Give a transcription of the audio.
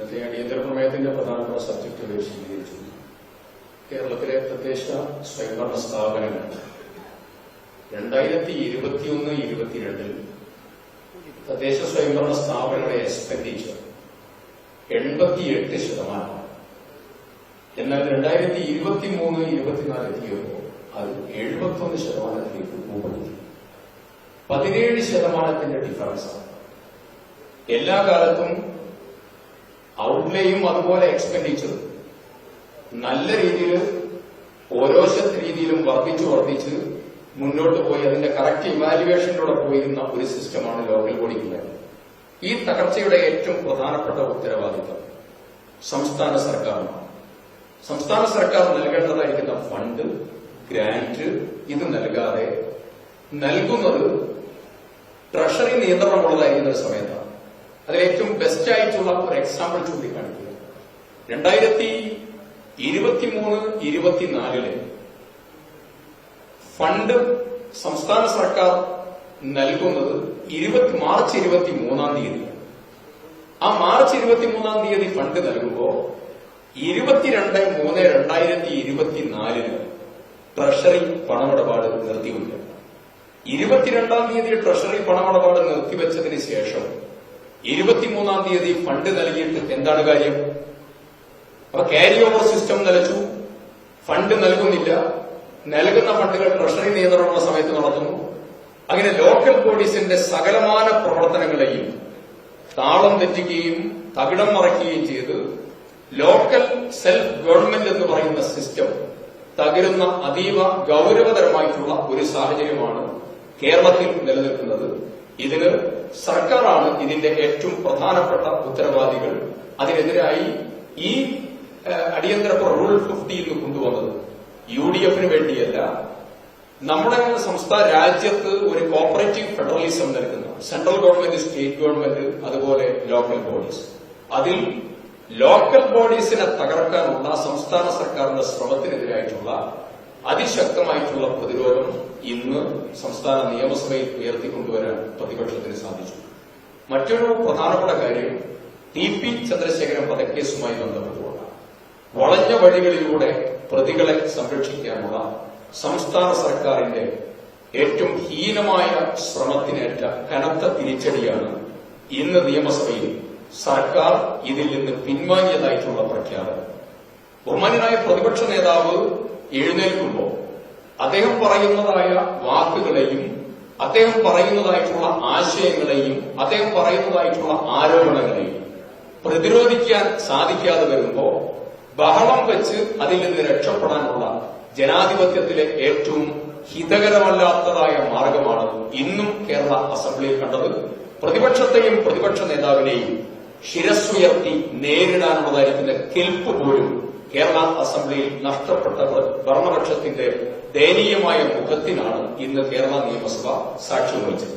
ഇന്നത്തെ അടിയന്തര പ്രമേയത്തിന്റെ പ്രധാനപ്പെട്ട സബ്ജക്റ്റുകൾ വിശദീകരിച്ചു. കേരളത്തിലെ തദ്ദേശ സ്വയംഭരണ സ്ഥാപനങ്ങൾ. രണ്ടായിരത്തി ഇരുപത്തിയൊന്ന് ഇരുപത്തിരണ്ടിൽ തദ്ദേശ സ്വയംഭരണ സ്ഥാപനങ്ങളെ എക്സ്പെൻഡിച്ചർ എൺപത്തിയെട്ട് ശതമാനം. എന്നാൽ രണ്ടായിരത്തി ഇരുപത്തി മൂന്ന് ഇരുപത്തിനാല് എത്തിയപ്പോൾ അത് എഴുപത്തൊന്ന് ശതമാനത്തിലേക്ക് കൂപ്പെടുത്തി പതിനേഴ് ശതമാനത്തിന്റെ ഡിഫറൻസാണ് എല്ലാ കാലത്തും ഔട്ട്ലേയും അതുപോലെ എക്സ്പെൻഡിച്ചറും നല്ല രീതിയിൽ ഓരോ രീതിയിലും വർദ്ധിച്ചു വർദ്ധിച്ച് മുന്നോട്ട് പോയി അതിന്റെ കറക്റ്റ് ഇവാലുവേഷനിലൂടെ പോയിരുന്ന ഒരു സിസ്റ്റമാണ് ലോക്കൽ ബോഡിക്കുള്ളത് ഈ തകർച്ചയുടെ ഏറ്റവും പ്രധാനപ്പെട്ട ഉത്തരവാദിത്തം സംസ്ഥാന സർക്കാരാണ്. സംസ്ഥാന സർക്കാർ നൽകേണ്ടതായിരിക്കുന്ന ഫണ്ട് ഗ്രാന്റ് ഇത് നൽകാതെ നൽകുന്നത് ട്രഷറി നിയന്ത്രണമുള്ളതായിരിക്കുന്ന ഒരു സമയത്താണ്. അതിൽ ഏറ്റവും ബെസ്റ്റ് ആയിട്ടുള്ള ഒരു എക്സാമ്പിൾ ചൂണ്ടിക്കാണിക്കുക. രണ്ടായിരത്തി ഇരുപത്തിമൂന്ന് ഇരുപത്തിനാലിൽ ഫണ്ട് സംസ്ഥാന സർക്കാർ നൽകുന്നത് ഇരുപത്തി മാർച്ച് ഇരുപത്തി മൂന്നാം തീയതി. ആ മാർച്ച് ഇരുപത്തി മൂന്നാം തീയതി ഫണ്ട് നൽകുമ്പോൾ ഇരുപത്തിരണ്ട് മൂന്ന് രണ്ടായിരത്തി ഇരുപത്തിനാലിന് ട്രഷറി പണമിടപാട് നിർത്തിവെക്കും ഇരുപത്തിരണ്ടാം തീയതി ട്രഷറി പണമിടപാട് നിർത്തിവെച്ചതിന് ശേഷം ഇരുപത്തിമൂന്നാം തീയതി ഫണ്ട് നൽകിയിട്ട് എന്താണ് കാര്യം? അപ്പൊ ക്യാരി ഓവർ സിസ്റ്റം നിലച്ചു. ഫണ്ട് നൽകുന്നില്ല. നൽകുന്ന ഫണ്ടുകൾ ട്രഷറി നിയന്ത്രണമുള്ള സമയത്ത് നടത്തുന്നു. അങ്ങനെ ലോക്കൽ പോലീസിന്റെ സകലമാന പ്രവർത്തനങ്ങളെയും താളം തെറ്റിക്കുകയും തകിടം മറയ്ക്കുകയും ചെയ്ത് ലോക്കൽ സെൽഫ് ഗവൺമെന്റ് എന്ന് പറയുന്ന സിസ്റ്റം തകരുന്ന അതീവ ഗൌരവതരമായിട്ടുള്ള ഒരു സാഹചര്യമാണ് കേരളത്തിൽ നിലനിൽക്കുന്നത്. ഇതിന് സർക്കാരാണ് ഇതിന്റെ ഏറ്റവും പ്രധാനപ്പെട്ട ഉത്തരവാദികൾ. അതിനെതിരായി ഈ അടിയന്തര റൂൾ ഫിഫ്റ്റി എന്ന് കൊണ്ടുവന്നത് യു ഡി എഫിന് വേണ്ടിയല്ല. നമ്മുടെ സംസ്ഥാന രാജ്യത്ത് ഒരു കോപ്പറേറ്റീവ് ഫെഡറലിസം നൽകുന്ന. സെൻട്രൽ ഗവൺമെന്റ് സ്റ്റേറ്റ് ഗവൺമെന്റ് അതുപോലെ ലോക്കൽ ബോഡീസ്. അതിൽ ലോക്കൽ ബോഡീസിനെ തകർക്കാനുള്ള സംസ്ഥാന സർക്കാരിന്റെ ശ്രമത്തിനെതിരായിട്ടുള്ള അതിശക്തമായിട്ടുള്ള പ്രതിരോധം ഇന്ന് സംസ്ഥാന നിയമസഭയിൽ ഉയർത്തിക്കൊണ്ടുവരാൻ പ്രതിപക്ഷത്തിന് സാധിച്ചു. മറ്റൊരു പ്രധാനപ്പെട്ട കാര്യം ടി പി ചന്ദ്രശേഖരൻ വധക്കേസുമായി ബന്ധപ്പെട്ടുകൊണ്ടാണ്. വളഞ്ഞ വഴികളിലൂടെ പ്രതികളെ സംരക്ഷിക്കാനുള്ള സംസ്ഥാന സർക്കാരിന്റെ ഏറ്റവും ഹീനമായ ശ്രമത്തിനേറ്റ കനത്ത തിരിച്ചടിയാണ് ഇന്ന് നിയമസഭയിൽ സർക്കാർ ഇതിൽ നിന്ന് പിൻവാങ്ങിയതായിട്ടുള്ള പ്രഖ്യാപനം. ബഹുമാനായ പ്രതിപക്ഷ നേതാവ് എഴുന്നേൽക്കുമ്പോൾ അദ്ദേഹം പറയുന്നതായ വാക്കുകളെയും അദ്ദേഹം പറയുന്നതായിട്ടുള്ള ആശയങ്ങളെയും അദ്ദേഹം പറയുന്നതായിട്ടുള്ള ആരോപണങ്ങളെയും പ്രതിരോധിക്കാൻ സാധിക്കാതെ വരുമ്പോൾ ബഹളം വെച്ച് അതിൽ നിന്ന് രക്ഷപ്പെടാനുള്ള ജനാധിപത്യത്തിലെ ഏറ്റവും ഹിതകരമല്ലാത്തതായ മാർഗമാണ് ഇന്നും കേരള അസംബ്ലിയിൽ കണ്ടത്. പ്രതിപക്ഷത്തെയും പ്രതിപക്ഷ നേതാവിനെയും ശിരസ്സുയർത്തി നേരിടാനുള്ളതായിരിക്കുന്ന കെൽപ്പ് പോലും കേരള അസംബ്ലിയിൽ നഷ്ടപ്പെട്ടത് ഭരണപക്ഷത്തിന്റെ ദയനീയമായ മുഖത്തിനാണ് ഇന്ന് കേരള നിയമസഭ സാക്ഷ്യം വഹിച്ചത്.